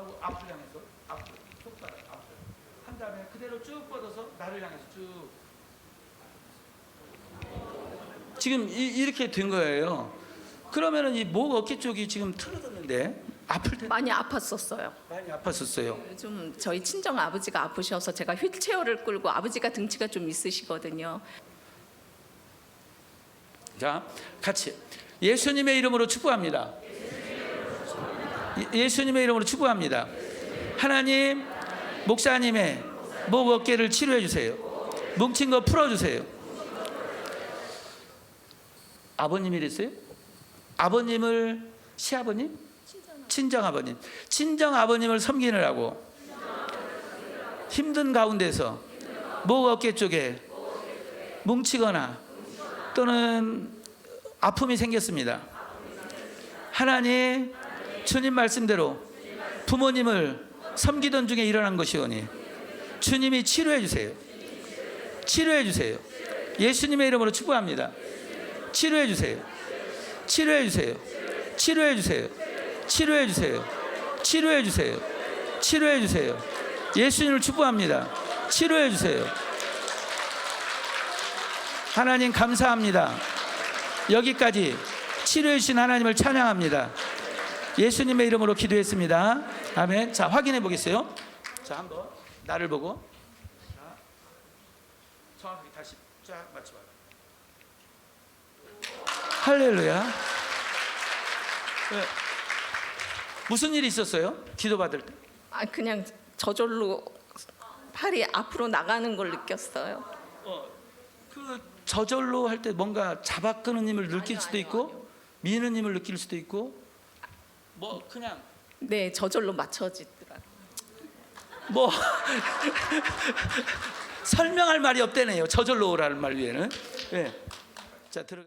하고 앞을 향해서 앞을 손가락 앞을 한 다음에 그대로 쭉 뻗어서 나를 향해서 쭉 지금 이, 이렇게 된 거예요. 그러면은 이 목 어깨 쪽이 지금 틀어졌는데 아플 때 많이 아팠었어요. 많이 아팠었어요. 요즘 저희 친정 아버지가 아프셔서 제가 휠체어를 끌고 아버지가 등치가 좀 있으시거든요. 자, 같이 예수님의 이름으로 축복합니다. 예- 예수님의 이름으로 축복합니다. 하나님, 목사님의 목 어깨를 치료해 주세요. 뭉친 거 풀어 주세요. 아버님 이랬어요? 아버님을 시아버님? 친정 아버님. 친정 아버님을 섬기느라고 힘든 가운데서 목 어깨 쪽에 뭉치거나 또는 아픔이 생겼습니다. 하나님 주님 말씀대로 부모님을 섬기던 중에 일어난 것이오니 주님이 치료해 주세요. 치료해 주세요. 예수님의 이름으로 축복합니다. 치료해 주세요. 치료해 주세요. 치료해 주세요. 치료해 주세요. 치료해 주세요. 치료해 주세요. 예수님을 축복합니다. 치료해 주세요. 하나님 감사합니다. 여기까지 치료해 주신 하나님을 찬양합니다. 예수님의 이름으로 기도했습니다. 아멘. 자, 확인해 보겠어요. 자, 한번 나를 보고 자, 정확하게 다시 쫙 맞춰 봐. 할렐루야. 네. 무슨 일이 있었어요? 기도 받을 때? 아 그냥 저절로 팔이 앞으로 나가는 걸 느꼈어요. 어, 그 저절로 할 때 뭔가 잡아 끄는 힘을 느낄 아니요, 수도 아니요, 있고 미는 힘을 느낄 수도 있고 뭐 그냥 네, 저절로 맞춰지더라고요. 뭐 설명할 말이 없대네요. 저절로 오라는 말 위에는. 예. 자 들어.